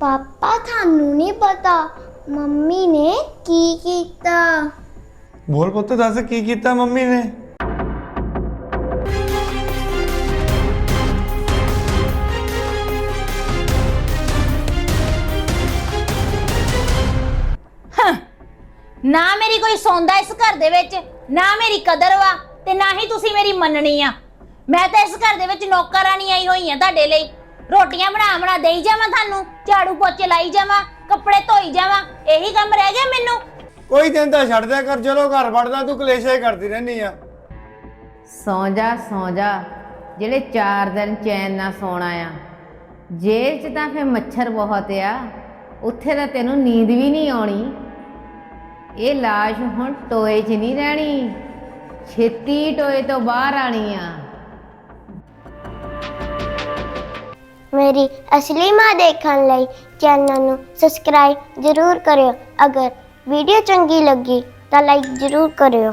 ਪਾਪਾ ਤੁਹਾਨੂੰ ਨਹੀਂ ਪਤਾ ਮੰਮੀ ਨੇ ਕੀ ਕੀਤਾ? ਬੋਲ ਪੁੱਤ ਦੱਸ ਕੀ ਕੀਤਾ ਮੰਮੀ ਨੇ? ਨਾ ਮੇਰੀ ਕੋਈ ਸੌਂਦਾ ਇਸ ਘਰ ਦੇ ਵਿੱਚ ਨਾ ਮੇਰੀ ਕਦਰ ਵਾ ਤੇ ਨਾ ਹੀ ਤੁਸੀਂ ਮੇਰੀ ਮੰਨਣੀ ਆ। ਮੈਂ ਤਾਂ ਇਸ ਘਰ ਦੇ ਵਿੱਚ ਨੌਕਰਾਨੀ ਆਈ ਹੋਈ ਆ ਤੁਹਾਡੇ ਲਈ। ਰੋਟੀਆਂ ਬਣਾ ਬਣਾ ਦੇਈ ਜਾਵਾਂ ਤੁਹਾਨੂੰ ਝਾੜੂ ਪੋਚੇ ਲਾਈ ਜਾਵਾਂ ਕੱਪੜੇ ਧੋਈ ਜਾਵਾਂ ਇਹੀ ਕੰਮ ਰਹਿ ਗਿਆ ਮੈਨੂੰ? ਕੋਈ ਦਿਨ ਤਾਂ ਛੱਡ ਦਿਆ ਕਰ ਚਲੋ ਘਰ ਵੜਦਾ ਤੂੰ ਕਲੇਸ਼ਾ ਹੀ ਕਰਦੀ ਰਹਿਨੀ ਆ। ਸੌਂ ਜਾ ਸੌਂ ਜਾ ਜਿਹੜੇ 4 ਦਿਨ ਚੈਨ ਨਾਲ ਸੌਣਾ ਆ ਜੇਲ੍ਹ 'ਚ ਤਾਂ ਫੇ ਮੱਛਰ ਬਹੁਤ ਆ ਉੱਥੇ ਤਾਂ ਤੈਨੂੰ ਨੀਂਦ ਵੀ ਨਹੀਂ ਆਉਣੀ। ਇਹ ਲਾਸ਼ ਹੁਣ ਟੋਏ 'ਚ ਨਹੀਂ ਰਹਿਣੀ ਛੇਤੀ ਟੋਏ ਤੋਂ ਬਾਹਰ ਆਣੀ ਆ। ਮੇਰੀ ਅਸਲੀ ਮਾਂ ਦੇਖਣ ਲਈ ਚੈਨਲ ਨੂੰ ਸਬਸਕ੍ਰਾਈਬ ਜ਼ਰੂਰ ਕਰਿਓ। ਅਗਰ ਵੀਡੀਓ ਚੰਗੀ ਲੱਗੀ ਤਾਂ ਲਾਈਕ ਜ਼ਰੂਰ ਕਰਿਓ।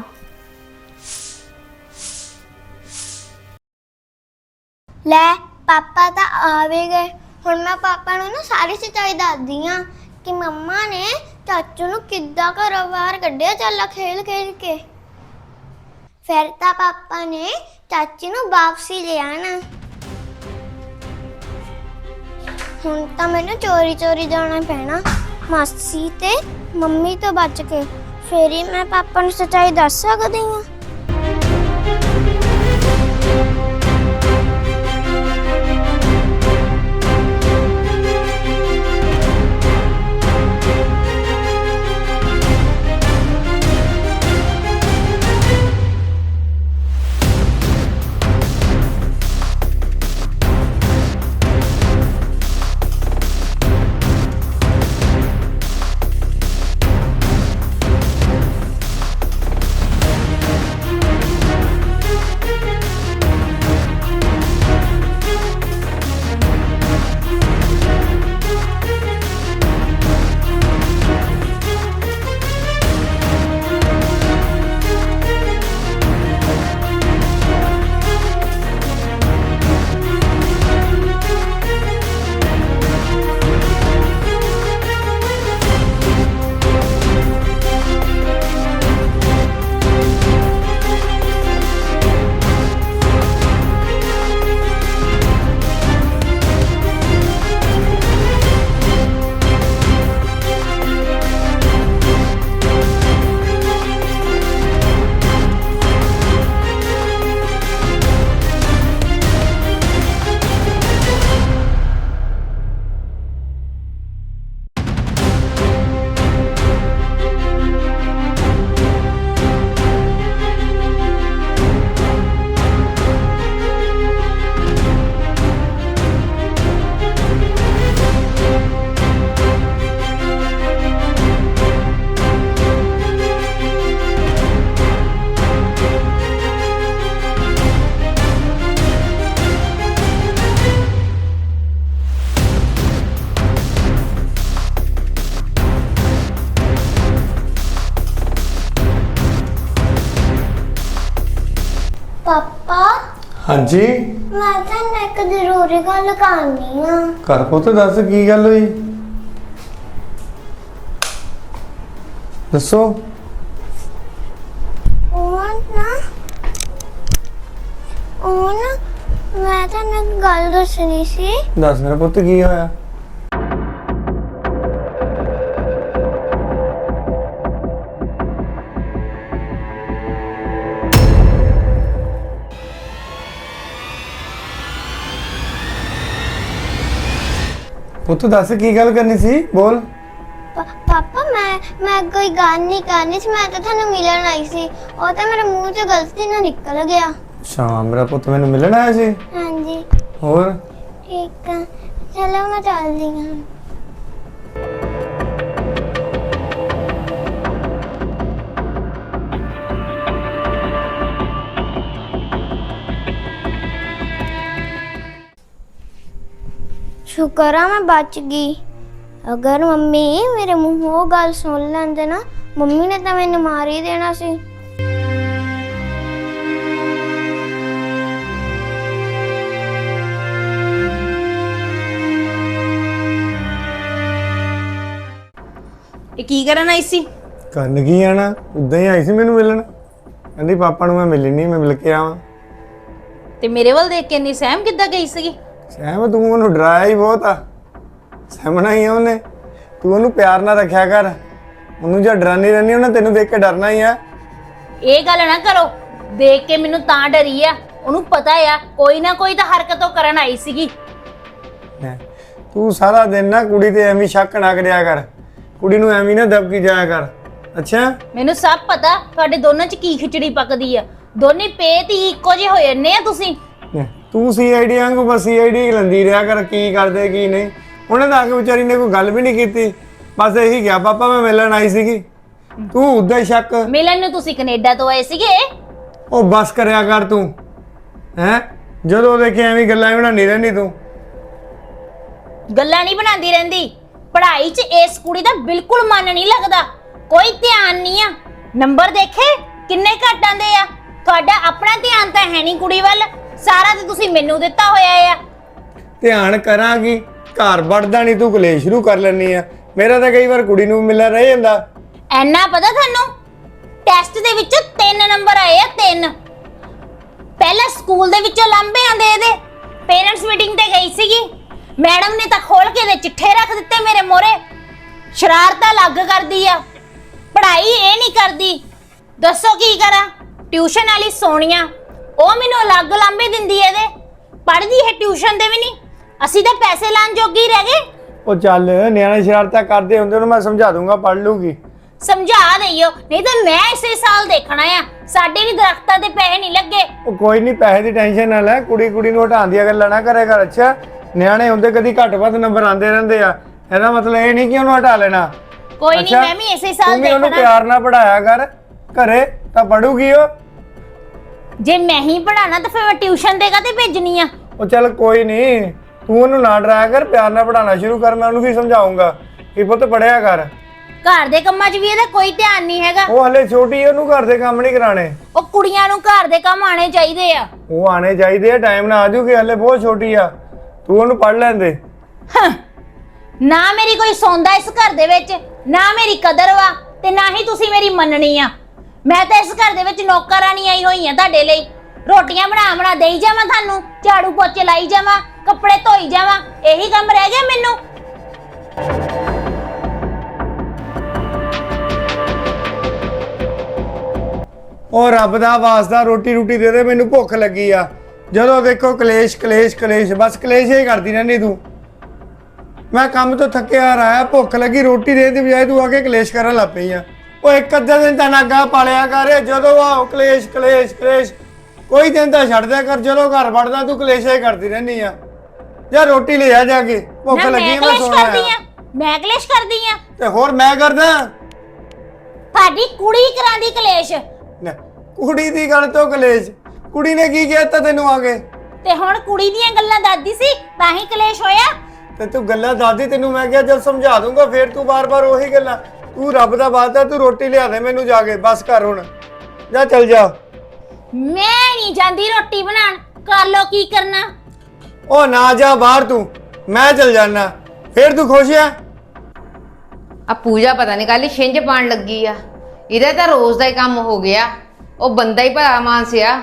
ਲੈ, ਪਾਪਾ ਤਾਂ ਆਵੇ ਗਏ। ਹੁਣ ਮੈਂ ਪਾਪਾ ਨੂੰ ਨਾ ਸਾਰੀ ਸੱਚਾਈ ਦੱਸਦੀ ਆ ਕਿ ਮੰਮਾ ਨੇ ਚਾਚੂ ਨੂੰ ਕਿੱਦਾਂ ਘਰੋਂ ਬਾਹਰ ਕੱਢਿਆ ਚੱਲ ਖੇਲ ਖੇਲ ਕੇ। ਫਿਰ ਤਾਂ ਪਾਪਾ ਨੇ ਚਾਚੀ ਨੂੰ ਵਾਪਸੀ ਲੈ ਆਣਾ ਹੁਣ ਤਾਂ ਮੈਨੂੰ ਚੋਰੀ ਚੋਰੀ ਜਾਣਾ ਪੈਣਾ। ਮਾਸੀ ਤੇ ਮੰਮੀ ਤੋਂ ਬਚ ਕੇ। ਫੇਰ ਹੀ ਮੈਂ ਪਾਪਾ ਨੂੰ ਸੱਚਾਈ ਦੱਸ ਸਕਦੀ ਹਾਂ। ਹਾਂਜੀ? ਮੈਂ ਤਾਂ ਇੱਕ ਜ਼ਰੂਰੀ ਗੱਲ ਕਰਨੀ ਆ ਘਰ ਪੁੱਤ ਦੱਸ ਕੀ ਗੱਲ ਹੋਈ? ਦੱਸੋ। ਉਹ ਨਾ ਉਹ ਨਾ ਮੈਂ ਤਾਂ ਇੱਕ ਗੱਲ ਦੱਸਣੀ ਸੀ। ਦੱਸ ਮੇਰਾ ਪੁੱਤ ਕੀ ਹੋਇਆ? ਪੁੱਤ ਦੱਸ ਕੀ ਗੱਲ ਕਰਨੀ ਸੀ? ਬੋਲ। ਪਾ- ਪਾਪਾ ਮੈਂ ਮੈਂ ਕੋਈ ਗੱਲ ਨਹੀਂ ਕਰਨੀ ਸੀ ਮੈਂ ਤਾਂ ਤੁਹਾਨੂੰ ਮਿਲਣ ਆਈ ਸੀ। ਉਹ ਤਾਂ ਮੇਰੇ ਮੂੰਹ 'ਚ ਗਲਤੀ ਨਾਲ ਨਿਕਲ ਗਿਆ। ਸ਼ਾਮ ਮੇਰਾ ਪੁੱਤ ਮੈਨੂੰ ਮਿਲਣ ਆਇਆ ਸੀ? ਹਾਂਜੀ। ਹੋਰ? ਠੀਕ ਆ। ਚਲੋ ਮੈਂ ਚੱਲਦੀ ਹਾਂ। ਸ਼ੁਕਰ ਆ ਮੈਂ ਬਚ ਗਈ। ਅਗਰ ਮੰਮੀ ਮੇਰੇ ਮੂੰਹੋਂ ਉਹ ਗੱਲ ਸੁਣ ਲੈਂਦੇ ਨਾ ਮੰਮੀ ਨੇ ਤਾਂ ਮੈਨੂੰ ਮਾਰ ਹੀ ਦੇਣਾ ਸੀ। ਇਹ ਕੀ ਕਰਨ ਆਈ ਸੀ? ਕਰਨ ਕੀ ਆਣਾ ਉਦਾਂ ਹੀ ਆਈ ਸੀ ਮੈਨੂੰ ਮਿਲਣ। ਕਹਿੰਦੀ ਪਾਪਾ ਨੂੰ ਮੈਂ ਮਿਲੀ ਨਹੀਂ ਮੈਂ ਮਿਲ ਕੇ ਆਵਾਂ। ਤੇ ਮੇਰੇ ਵੱਲ ਦੇਖ ਕੇ ਇੰਨੀ ਸਹਿਮ ਕਿੱਦਾਂ ਗਈ ਸੀਗੀ? ਸਹਿਮ ਤੂੰ ਉਹਨੂੰ ਡਰਾਇਆ ਹੀ ਬਹੁਤ ਆ। ਸਹਿਮਣਾ ਹੀ ਆ ਉਹਨੇ। ਤੂੰ ਉਹਨੂੰ ਪਿਆਰ ਨਾਲ ਰੱਖਿਆ ਕਰ। ਉਹਨੂੰ ਜੇ ਡਰਾਨੀ ਰਹਿਣੀ ਉਹਨੇ ਤੈਨੂੰ ਦੇਖ ਕੇ ਡਰਨਾ ਹੀ ਆ। ਇਹ ਗੱਲ ਨਾ ਕਰੋ। ਦੇਖ ਕੇ ਮੈਨੂੰ ਤਾਂ ਡਰੀ ਆ। ਉਹਨੂੰ ਪਤਾ ਆ ਕੋਈ ਨਾ ਕੋਈ ਤਾਂ ਹਰਕਤ ਉਹ ਕਰਨ ਆਈ ਸੀਗੀ। ਤੂੰ ਸਾਰਾ ਦਿਨ ਨਾ ਕੁੜੀ ਤੇ ਐਵੇਂ ਸ਼ੱਕ ਨਾ ਕਰਿਆ ਕਰ। ਕੁੜੀ ਨੂੰ ਐਵੇਂ ਨਾ ਦਬਕੀ ਜਾਇਆ ਕਰ। ਅੱਛਾ? ਮੈਨੂੰ ਸਭ ਪਤਾ ਤੁਹਾਡੇ ਦੋਨਾਂ 'ਚ ਕੀ ਖਿਚੜੀ ਪੱਕਦੀ ਆ। ਦੋਨੇ ਪੇਤ ਹੀ ਇੱਕੋ ਜਿਹੇ ਹੋ ਜੰਨੇ ਆ ਤੁਸੀਂ। ਤੂੰ ਸੀਆਈਡੀ ਵਾਂਗੂ ਬਸ ਸੀਆਈਡੀ ਲੰਦੀ ਰਿਹਾ ਕਰ ਕੀ ਕਰਦੇ ਕੀ ਨਹੀਂ। ਉਹਨੇ ਤਾਂ ਆ ਕੇ ਵਿਚਾਰੀ ਨੇ ਕੋਈ ਗੱਲ ਵੀ ਨਹੀਂ ਕੀਤੀ। ਬਸ ਇਹੀ ਕਿਹਾ ਪਾਪਾ ਮੈਂ ਮਿਲਣ ਆਈ ਸੀਗੀ। ਤੂੰ ਉਦਾਂ ਹੀ ਸ਼ੱਕ। ਮਿਲਣ ਨੂੰ ਤੁਸੀਂ ਕੈਨੇਡਾ ਤੋਂ ਆਏ ਸੀਗੇ? ਉਹ ਬਸ ਕਰਿਆ ਕਰ ਤੂੰ। ਹੈ? ਜਦੋਂ ਦੇਖੇ ਐਵੇਂ ਗੱਲਾਂ ਹੀ ਬਣਾਉਂਦੀ ਰਹਿੰਦੀ ਤੂੰ। ਗੱਲਾਂ ਨਹੀਂ ਬਣਾਉਂਦੀ ਰਹਿੰਦੀ। ਪੜ੍ਹਾਈ 'ਚ ਇਸ ਕੁੜੀ ਦਾ ਬਿਲਕੁਲ ਮਨ ਨਹੀਂ ਲੱਗਦਾ। ਕੋਈ ਧਿਆਨ ਨਹੀਂ ਆ। ਨੰਬਰ ਦੇਖੇ? ਕਿੰਨੇ ਘੱਟ ਆਂਦੇ ਆ। ਤੁਹਾਡਾ ਆਪਣਾ ਧਿਆਨ ਤਾਂ ਹੈ ਨਹੀਂ ਕੁੜੀ ਵੱਲ। ਸਾਰਾ ਤੇ ਤੁਸੀਂ ਮੈਨੂੰ ਦਿੱਤਾ ਹੋਇਆ ਆ। ਧਿਆਨ ਕਰਾਂਗੀ ਘਰ ਵੜਦਾ ਨਹੀਂ ਤੂੰ ਕਲੇਸ਼ ਸ਼ੁਰੂ ਕਰ ਲੈਣੀ ਆ। ਮੇਰਾ ਤਾਂ ਕਈ ਵਾਰ ਕੁੜੀ ਨੂੰ ਮਿਲਣਾ ਰਹਿ ਜਾਂਦਾ। ਐਨਾ ਪਤਾ ਤੁਹਾਨੂੰ? ਟੈਸਟ ਦੇ ਵਿੱਚੋਂ 3 ਨੰਬਰ ਆਏ ਆ 3 ਪਹਿਲਾਂ ਸਕੂਲ ਦੇ ਵਿੱਚੋਂ ਲਾਂਬੇ ਆਂਦੇ ਇਹਦੇ। ਪੇਰੈਂਟਸ ਮੀਟਿੰਗ ਤੇ ਗਈ ਸੀਗੀ। ਮੈਡਮ ਨੇ ਤਾਂ ਖੋਲ ਕੇ ਦੇ ਚਿੱਠੇ ਰੱਖ ਦਿੱਤੇ ਮੇਰੇ ਮੋਰੇ। ਸ਼ਰਾਰਤਾਂ ਲੱਗ ਕਰਦੀ ਆ। ਪੜ੍ਹਾਈ ਇਹ ਨਹੀਂ ਕਰਦੀ। ਦੱਸੋ ਕੀ ਕਰਾਂ? ਟਿਊਸ਼ਨ ਵਾਲੀ ਸੋਨੀਆ ਉਹ ਮੈਨੂੰ ਅਲੱਗ ਲਾਂਬੇ ਦਿੰਦੀ ਐ ਇਹਦੇ। ਪੜ੍ਹਦੀ ਹੈ ਟਿਊਸ਼ਨ ਦੇ ਵੀ ਨਹੀਂ। ਅਸੀਂ ਤਾਂ ਪੈਸੇ ਲਾਣ ਜੋਗੇ ਰਹਿ ਗਏ। ਉਹ ਚੱਲ ਨਿਆਣੇ ਸ਼ਰਾਰਤਾਂ ਕਰਦੇ ਹੁੰਦੇ ਉਹਨੂੰ ਮੈਂ ਸਮਝਾ ਦੂੰਗਾ ਪੜ ਲੂਗੀ ਸਮਝਾ ਦਈਓ ਨਹੀਂ ਤਾਂ ਮੈਂ ਇਸੇ ਸਾਲ ਦੇਖਣਾ ਆ। ਸਾਡੇ ਵੀ ਦਰਖਤਾਂ ਤੇ ਪੈਸੇ ਨਹੀਂ ਲੱਗੇ। ਉਹ ਕੋਈ ਨਹੀਂ ਪੈਸੇ ਦੀ ਟੈਨਸ਼ਨ ਨਾ ਲੈ। ਕੁੜੀ ਕੁੜੀ ਨੂੰ ਹਟਾਉਣ ਦੀਆਂ ਗੱਲਾਂ ਨਾ ਕਰਿਆ ਕਰ ਅੱਛਾ। ਨਿਆਣੇ ਹੁੰਦੇ ਕਦੀ ਘੱਟ ਵੱਧ ਨੰਬਰ ਆਉਂਦੇ ਰਹਿੰਦੇ ਆ। ਇਹਦਾ ਮਤਲਬ ਇਹ ਨਹੀਂ ਕਿ ਉਹਨੂੰ ਹਟਾ ਲੈਣਾ। ਕੋਈ ਨਹੀਂ ਅੱਛਾ? ਮੈਂ ਵੀ ਇਸੇ ਸਾਲ ਤੂੰ ਵੀ ਉਹਨੂੰ ਦੇਖਣਾ। ਪਿਆਰ ਨਾਲ ਪੜਾਇਆ ਕਰ। ਘਰੇ ਤਾਂ ਪੜੂਗੀ ਉਹ। ਜੇ ਮੈਂ ਹੀ ਪੜਾਣਾ ਤਾਂ ਫਿਰ ਮੈਂ ਟਿਊਸ਼ਨ ਦੇਗਾ ਤੇ ਭੇਜਣੀ ਆ? ਉਹ ਚੱਲ ਕੋਈ ਨਹੀਂ ਤੂੰ ਉਹਨੂੰ ਨਾ ਡਰਾਇਆ ਕਰ ਪਿਆਰ ਨਾਲ ਪੜਾਉਣਾ ਸ਼ੁਰੂ ਕਰ ਮੈਂ ਉਹਨੂੰ ਵੀ ਸਮਝਾਉਂਗਾ ਕਿ ਪੁੱਤ ਪੜਿਆ ਕਰ। ਘਰ ਦੇ ਕੰਮਾਂ 'ਚ ਵੀ ਇਹਦਾ ਕੋਈ ਧਿਆਨ ਨਹੀਂ ਹੈਗਾ। ਉਹ ਹਲੇ ਛੋਟੀ ਹੈ ਉਹਨੂੰ ਘਰ ਦੇ ਕੰਮ ਨਹੀਂ ਕਰਾਣੇ ਉਹ ਕੁੜੀਆਂ ਨੂੰ ਘਰ ਦੇ ਕੰਮ ਆਣੇ ਚਾਹੀਦੇ ਆ। ਉਹ ਆਣੇ ਚਾਹੀਦੇ ਆ ਟਾਈਮ ਨਾਲ ਆਜੂਗੀ ਹਲੇ ਬਹੁਤ ਛੋਟੀ ਆ। ਤੂੰ ਉਹਨੂੰ ਪੜ ਲੈਂਦੇ। ਹੰ। ਨਾ ਮੇਰੀ ਕੋਈ ਸੌਂਦਾ ਇਸ ਘਰ ਦੇ ਵਿੱਚ ਨਾ ਮੇਰੀ ਕਦਰ ਵਾ ਤੇ ਨਾ ਹੀ ਤੁਸੀਂ ਮੇਰੀ ਮੰਨਣੀ ਆ। ਮੈਂ ਤਾਂ ਇਸ ਘਰ ਦੇ ਵਿੱਚ ਨੌਕਰਾਨੀ ਆਈ ਹੋਈ ਆ ਤੁਹਾਡੇ ਲਈ। ਰੋਟੀਆਂ ਬਣਾ ਬਣਾ ਦੇਈ ਜਾਵਾਂ ਤੁਹਾਨੂੰ, ਝਾੜੂ ਪੋਚੇ ਲਾਈ ਜਾਵਾਂ, ਕੱਪੜੇ ਧੋਈ ਜਾਵਾਂ, ਇਹੀ ਕੰਮ ਰਹਿ ਗਿਆ ਮੈਨੂੰ। ਉਹ ਰੱਬ ਦਾ ਵਾਸਤਾ ਰੋਟੀ ਰੋਟੀ ਦੇ ਦੇ, ਮੈਨੂੰ ਭੁੱਖ ਲੱਗੀ ਆ। ਜਦੋਂ ਦੇਖੋ ਕਲੇਸ਼ ਕਲੇਸ਼ ਕਲੇਸ਼, ਬਸ ਕਲੇਸ਼ ਹੀ ਕਰਦੀ ਰਹਿੰਦੀ ਤੂੰ। ਮੈਂ ਕੰਮ ਤੋਂ ਥੱਕਿਆ ਆਇਆ ਭੁੱਖ ਲੱਗੀ, ਰੋਟੀ ਦੇ ਦੀ ਬਜਾਏ ਤੂੰ ਆ ਕੇ ਕਲੇਸ਼ ਕਰਨ ਲੱਗ ਪਈ ਆ। ਉਹ ਇੱਕ ਅੱਧਾ ਦਿਨ ਤਾਂ ਨਾਗਾ ਪਾਲਿਆ ਕਰ ਜਦੋਂ ਆ ਕਲੇਸ਼ ਕਲੇਸ਼ ਕਲੇਸ਼। ਕੋਈ ਦਿਨ ਤਾਂ ਛੱਡ ਦਿਆ ਕਰ ਜਦੋਂ ਘਰ ਵੜਦਾ ਤੂੰ ਕਲੇਸ਼ ਕਰਦੀ ਰਹਿੰਦੀ ਆ। ਜਾ ਰੋਟੀ ਲੈ ਆ ਜਾ ਕੇ ਭੁੱਖ ਨਾ ਲੱਗੀ ਮੈਂ ਆ, ਮੈਂ ਕਲੇਸ਼ ਸੋਣਾ ਕਰਦੀ ਆ ਆ ਮੈਂ ਕਲੇਸ਼ ਕਰਦੀ ਆ। ਤੇ ਹੋਰ ਮੈਂ ਕਰਦਾ? ਤੁਹਾਡੀ ਕੁੜੀ ਕਰਾਂਦੀ ਕਲੇਸ਼। ਲੈ, ਕੁੜੀ ਦੀ ਗੱਲ ਤੋਂ ਕਲੇਸ਼। ਕੁੜੀ ਨੇ ਕੀ ਕਹਿਤਾ ਤੈਨੂੰ ਆ ਕੇ? ਤੇ ਹੁਣ ਕੁੜੀ ਦੀਆਂ ਗੱਲਾਂ ਦਾਦੀ ਸੀ ਤਾਂ ਹੀ ਕਲੇਸ਼ ਹੋਇਆ। ਤੇ ਤੂੰ ਗੱਲਾਂ ਦਾਦੀ ਤੈਨੂੰ ਮੈਂ ਕਿਹਾ ਜਦ ਸਮਝਾ ਦੂੰਗਾ ਫੇਰ ਤੂੰ ਬਾਰ-ਬਾਰ ਉਹੀ ਗੱਲਾਂ। ਤੂੰ ਰੱਬ ਦਾ ਵਾਅਦਾ ਤੂੰ ਰੋਟੀ ਲਿਆ ਦੇ ਮੈਨੂੰ ਜਾ ਕੇ ਬਸ ਕਰ ਹੁਣ। ਜਾ ਚੱਲ ਜਾ। ਮੈਂ ਨਹੀਂ ਜਾਂਦੀ ਰੋਟੀ ਬਣਾਉਣ ਕਰ ਲੋ ਕੀ ਕਰਨਾ। ਉਹ ਨਾ ਜਾ ਬਾਹਰ ਤੂੰ ਮੈਂ ਚੱਲ ਜਾਣਾ ਫੇਰ ਤੂੰ ਖੁਸ਼ ਆ ਆ ਪੂਜਾ ਪਤਾ ਨਹੀਂ ਕੱਲ ਛਿੰਝ ਪਾਣ ਲੱਗੀ ਆ। ਇਹਦਾ ਤਾਂ ਰੋਜ਼ ਦਾ ਹੀ ਕੰਮ ਹੋ ਗਿਆ। ਉਹ ਬੰਦਾ ਹੀ ਭਲਾ ਮਾਨਸਿਆ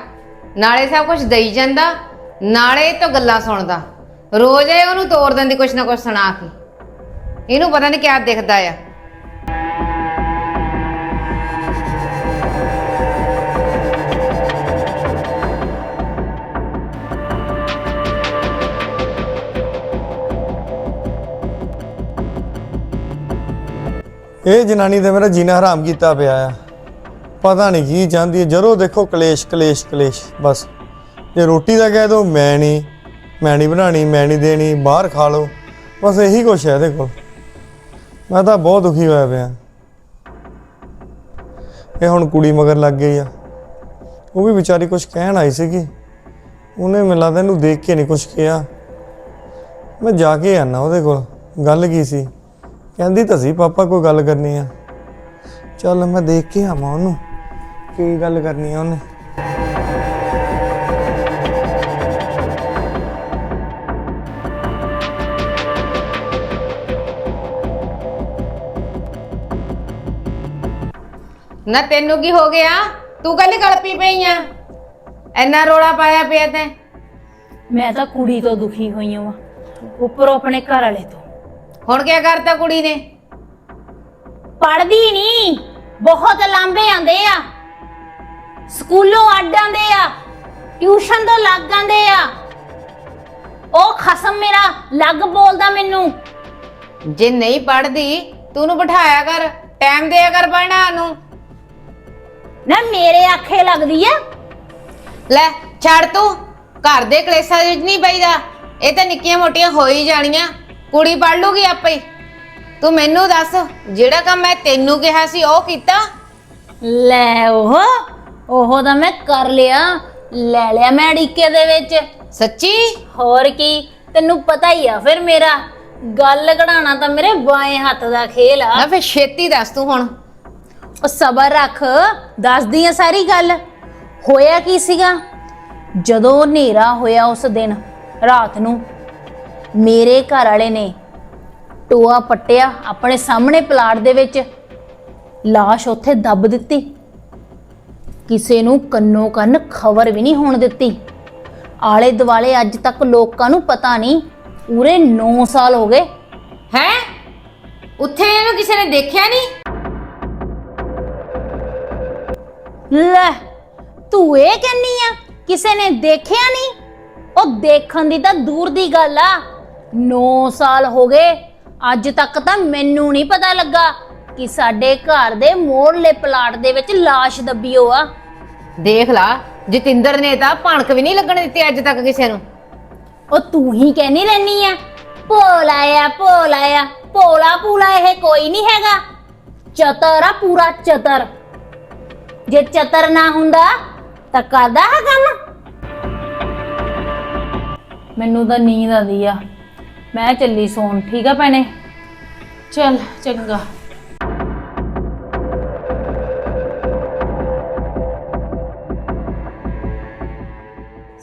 ਨਾਲੇ ਸਭ ਕੁਝ ਦੇਈ ਜਾਂਦਾ ਨਾਲੇ ਇਹ ਤੋਂ ਗੱਲਾਂ ਸੁਣਦਾ। ਰੋਜ਼ ਇਹ ਉਹਨੂੰ ਤੋੜ ਦਿੰਦੀ ਕੁਛ ਨਾ ਕੁਛ ਸੁਣਾ ਕੇ। ਇਹਨੂੰ ਪਤਾ ਨਹੀਂ ਕਿਆ ਦਿਖਦਾ ਆ। ਇਹ ਜਨਾਨੀ ਤੇ ਮੇਰਾ ਜੀਣਾ ਹਰਾਮ ਕੀਤਾ ਪਿਆ ਆ। ਪਤਾ ਨਹੀਂ ਕੀ ਚਾਹੁੰਦੀ ਹੈ ਜਦੋਂ ਦੇਖੋ ਕਲੇਸ਼ ਕਲੇਸ਼ ਕਲੇਸ਼, ਬਸ। ਜੇ ਰੋਟੀ ਦਾ ਕਹਿ ਦੋ, ਮੈਂ ਨਹੀਂ। ਮੈਂ ਨਹੀਂ ਬਣਾਣੀ, ਮੈਂ ਨਹੀਂ ਦੇਣੀ, ਬਾਹਰ ਖਾ ਲਓ। ਬਸ ਇਹੀ ਕੁਛ ਹੈ ਇਹਦੇ ਕੋਲ। ਮੈਂ ਤਾਂ ਬਹੁਤ ਦੁਖੀ ਹੋਇਆ ਪਿਆ। ਇਹ ਹੁਣ ਕੁੜੀ ਮਗਰ ਲੱਗ ਗਈ ਆ। ਉਹ ਵੀ ਵਿਚਾਰੀ ਕੁਝ ਕਹਿਣ ਆਈ ਸੀਗੀ। ਉਹਨੇ ਮੈਨੂੰ ਲੱਗਦਾ ਇਹਨੂੰ ਦੇਖ ਕੇ ਨਹੀਂ ਕੁਝ ਕਿਹਾ। ਮੈਂ ਜਾ ਕੇ ਆਣਾ ਉਹਦੇ ਕੋਲ। ਗੱਲ ਕੀ ਸੀ? ਕਹਿੰਦੀ ਤਾਂ ਸੀ ਪਾਪਾ ਕੋਈ ਗੱਲ ਕਰਨੀ ਆ। ਚੱਲ ਮੈਂ ਦੇਖ ਕੇ ਆਵਾਂ ਉਹਨੂੰ ਕੀ ਗੱਲ ਕਰਨੀ ਆ ਉਹਨੇ। ਨਾ ਤੈਨੂੰ ਕੀ ਹੋ ਗਿਆ? ਤੂੰ ਕੱਲੀ ਗਲਪੀ ਪਈ ਆ। ਇੰਨਾ ਰੋਲਾ ਪਾਇਆ ਪਿਆ ਤੈਂ। ਮੈਂ ਤਾਂ ਕੁੜੀ ਤੋਂ ਦੁਖੀ ਹੋਈ ਹਾਂ ਉੱਪਰੋਂ ਆਪਣੇ ਘਰ ਵਾਲੇ ਤੋਂ। ਹੁਣ ਕੀ ਕਰਤਾ ਕੁੜੀ ਨੇ? ਪੜਦੀ ਨਹੀਂ ਬਹੁਤ ਲਾਂਬੇ ਆਂਦੇ ਆ। ਸਕੂਲੋਂ ਅੱਡ ਆਂਦੇ ਆ ਟਿਊਸ਼ਨ ਤੋਂ ਲੱਗ ਆਂਦੇ ਆ। ਉਹ ਖਸਮ ਮੇਰਾ ਲੱਗ ਬੋਲਦਾ ਮੈਨੂੰ। ਜੇ ਨਹੀਂ ਪੜਦੀ ਤੂੰ ਉਹਨੂੰ ਬਿਠਾਇਆ ਕਰ ਟਾਈਮ ਦਿਆ ਕਰ ਪੜਨਾ ਨੂੰ। ਨਾ ਮੇਰੇ ਆਖੇ ਲੱਗਦੀ ਆ। ਲੈ ਛੱਡ ਤੂੰ। ਘਰ ਦੇ ਕਲੇਸ਼ਾਂ ਵਿੱਚ ਨਹੀਂ ਪਈਦਾ। ਇਹ ਤਾਂ ਨਿੱਕੀਆਂ ਮੋਟੀਆਂ ਹੋ ਹੀ ਜਾਣੀਆਂ। ਕੁੜੀ ਪੜ ਲੂਗੀ ਆਪੇ ਹੀ। ਤੂੰ ਮੈਨੂੰ ਦੱਸ ਜਿਹੜਾ ਕੰਮ ਮੈਂ ਤੈਨੂੰ ਕਿਹਾ ਸੀ ਉਹ ਕੀਤਾ? ਲੈ ਉਹ ਉਹ ਤਾਂ ਮੈਂ ਕਰ ਲਿਆ। ਲੈ ਲਿਆ ਮੈਂ ਅੜੀਕੇ ਦੇ ਵਿੱਚ। ਸੱਚੀ? ਹੋਰ ਕੀ ਤੈਨੂੰ ਪਤਾ ਹੀ ਆ ਫਿਰ ਮੇਰਾ। ਗੱਲ ਕਢਾਣਾ ਤਾਂ ਮੇਰੇ ਬਾਏ ਹੱਥ ਦਾ ਖੇਲ ਆ। ਨਾ ਫਿਰ ਛੇਤੀ ਦੱਸ ਤੂੰ ਹੁਣ। ਉਹ ਸਬਰ ਰੱਖ ਦੱਸਦੀ ਆ ਸਾਰੀ ਗੱਲ। ਹੋਇਆ ਕੀ ਸੀਗਾ? ਜਦੋਂ ਹਨੇਰਾ ਹੋਇਆ ਉਸ ਦਿਨ ਰਾਤ ਨੂੰ ਮੇਰੇ ਘਰ ਵਾਲੇ ਨੇ ਟੋਆ ਪੱਟਿਆ ਆਪਣੇ ਸਾਹਮਣੇ ਪਲਾਟ ਦੇ ਵਿੱਚ। লাশ ਉੱਥੇ ਦੱਬ ਦਿੱਤੀ। ਕਿਸੇ ਨੂੰ ਕੰਨੋ ਕੰਨ ਖਬਰ ਵੀ ਨਹੀਂ ਹੋਣ ਦਿੱਤੀ। ਆਲੇ ਦੁਆਲੇ ਅੱਜ ਤੱਕ ਲੋਕਾਂ ਨੂੰ ਪਤਾ ਨਹੀਂ ਪੂਰੇ 9 ਸਾਲ ਹੋ ਗਏ। ਹੈ? ਉੱਥੇ ਇਹਨੂੰ ਕਿਸੇ ਨੇ ਦੇਖਿਆ ਨਹੀਂ? ਲੈ ਤੂੰ ਇਹ ਕਹਿੰਨੀ ਆ ਕਿਸੇ ਨੇ ਦੇਖਿਆ ਨਹੀਂ? ਉਹ ਦੇਖਣ ਦੀ ਤਾਂ ਦੂਰ ਦੀ ਗੱਲ ਆ। 9 ਸਾਲ ਹੋ ਗਏ। ਅੱਜ ਤੱਕ ਤਾਂ ਮੈਨੂੰ ਨਹੀਂ ਪਤਾ ਲੱਗਾ ਕਿ ਸਾਡੇ ਘਰ ਦੇ ਮੋੜਲੇ ਪਲਾਟ ਦੇ ਵਿੱਚ লাশ ਦੱਬੀ ਹੋ ਆ। ਦੇਖ ਲਾ ਜਤਿੰਦਰ ਨੇ ਤਾਂ ਭਣਕ ਵੀ ਨਹੀਂ ਲੱਗਣ ਦਿੱਤੀ ਅੱਜ ਤੱਕ ਕਿਸੇ ਨੂੰ। ਉਹ ਤੂੰ ਹੀ ਕਹਿਨੀ ਰਹਿਨੀ ਆ ਭੋਲਾ ਆ ਭੋਲਾ ਆ ਭੋਲਾ ਭੂਲਾ ਇਹ ਕੋਈ ਨਹੀਂ ਹੈਗਾ। ਚਤਰ ਆ ਪੂਰਾ ਚਤਰ। ਜੇ ਚਤਰ ਨਾ ਹੁੰਦਾ ਤਾਂ ਕਰਦਾ ਹੈ ਕੰਮ? ਮੈਨੂੰ ਤਾਂ ਨੀਂਦ ਆਦੀ ਆ। ਮੈਂ ਚੱਲੀ ਸੌਣ, ਠੀਕ ਆ ਭੈਣੇ? ਚੱਲ, ਚੰਗਾ।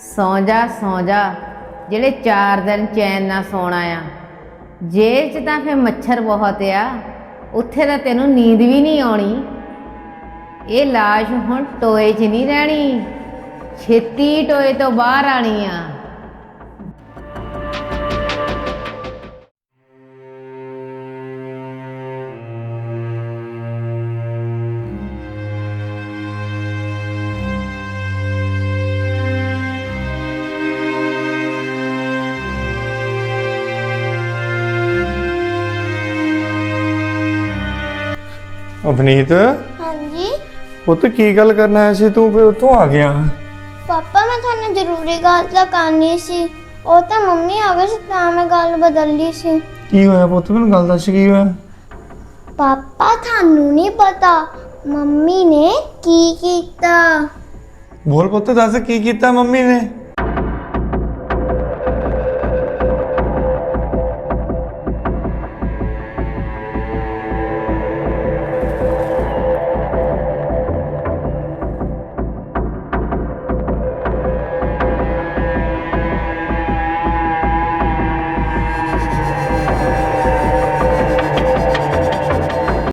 ਸੌਂ ਜਾ ਸੌਂ ਜਾ, ਜਿਹੜੇ 4 ਦਿਨ ਚੈਨ ਨਾਲ ਸੌਣਾ ਆ ਜੇਲ੍ਹ 'ਚ ਤਾਂ ਫੇ ਮੱਛਰ ਬਹੁਤ ਆ, ਉੱਥੇ ਤਾਂ ਤੈਨੂੰ ਨੀਂਦ ਵੀ ਨਹੀਂ ਆਉਣੀ। ਇਹ ਲਾਸ਼ ਹੁਣ ਟੋਏ 'ਚ ਨਹੀਂ ਰਹਿਣੀ, ਛੇਤੀ ਟੋਏ ਤੋਂ ਬਾਹਰ ਆਣੀ ਆ। ਅਵਨੀਤ ਹਾਂਜੀ। ਪੁੱਤ ਕੀ ਗੱਲ ਕਰਨਾ ਆਇਆ ਸੀ ਤੂੰ? ਫਿਰ ਉੱਥੋਂ ਆ ਗਿਆ। ਪਾਪਾ ਮੈਂ ਤੁਹਾਨੂੰ ਜ਼ਰੂਰੀ ਗੱਲ ਤਾਂ ਕਰਨੀ ਸੀ। ਉਹ ਤਾਂ ਮੰਮੀ ਆ ਗਈ ਸੀ ਤਾਂ ਮੈਂ ਗੱਲ ਬਦਲ ਲਈ ਸੀ। ਕੀ ਹੋਇਆ ਪੁੱਤ? ਮੈਨੂੰ ਗੱਲ ਦੱਸ ਕੀ ਹੋਇਆ? ਪਾਪਾ ਤੁਹਾਨੂੰ ਨਹੀਂ ਪਤਾ ਮੰਮੀ ਨੇ ਕੀ ਕੀਤਾ। ਬੋਲ ਪੁੱਤ ਦੱਸ ਕੀ ਕੀਤਾ ਮੰਮੀ ਨੇ?